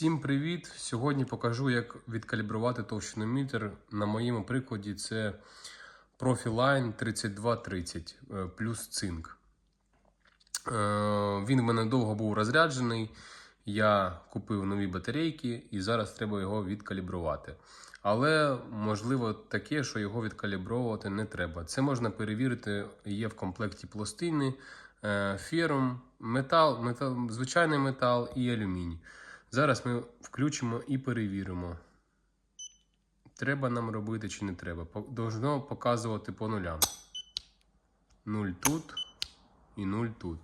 Всім привіт! Сьогодні покажу, як відкалібрувати товщиномітр. На моєму прикладі це Profiline 3230 е, плюс цинк. Е, Він в мене довго був розряджений. Я купив нові батарейки і зараз треба його відкалібрувати. Але можливо таке, що його відкалібровувати не треба. Це можна перевірити. Є в комплекті пластини, е, ферум, метал, метал, звичайний метал і алюміній. Зараз ми включимо і перевіримо. Треба нам робити чи не треба. Должно показувати по нулям. 0 тут і 0 тут.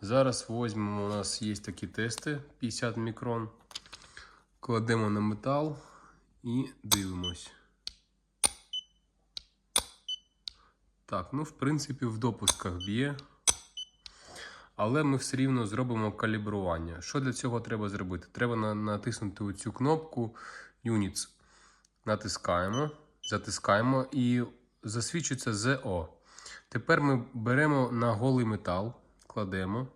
Зараз візьмемо, у нас є такі тести 50 мікрон. Кладемо на метал і дивимось. Так, ну в принципі в допусках б'є. Але ми все рівно зробимо калібрування. Що для цього треба зробити? Треба натиснути цю кнопку Units. Натискаємо, затискаємо і засвідчується ZO. Тепер ми беремо на голий метал, кладемо,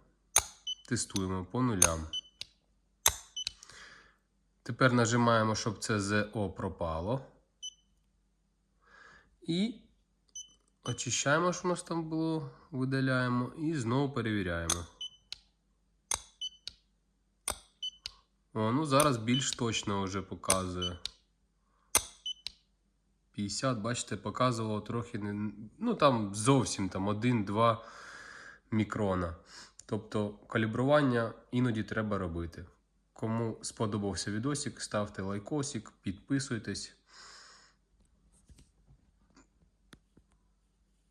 тестуємо по нулям. Тепер нажимаємо, щоб це ZO пропало. І очищаємо, що у нас там було, видаляємо і знову перевіряємо. О, ну зараз більш точно вже показує. 50, бачите, показувало трохи не. Ну там зовсім там 1-2 мікрона. Тобто калібрування іноді треба робити. Кому сподобався відосик, ставте лайкосик, підписуйтесь.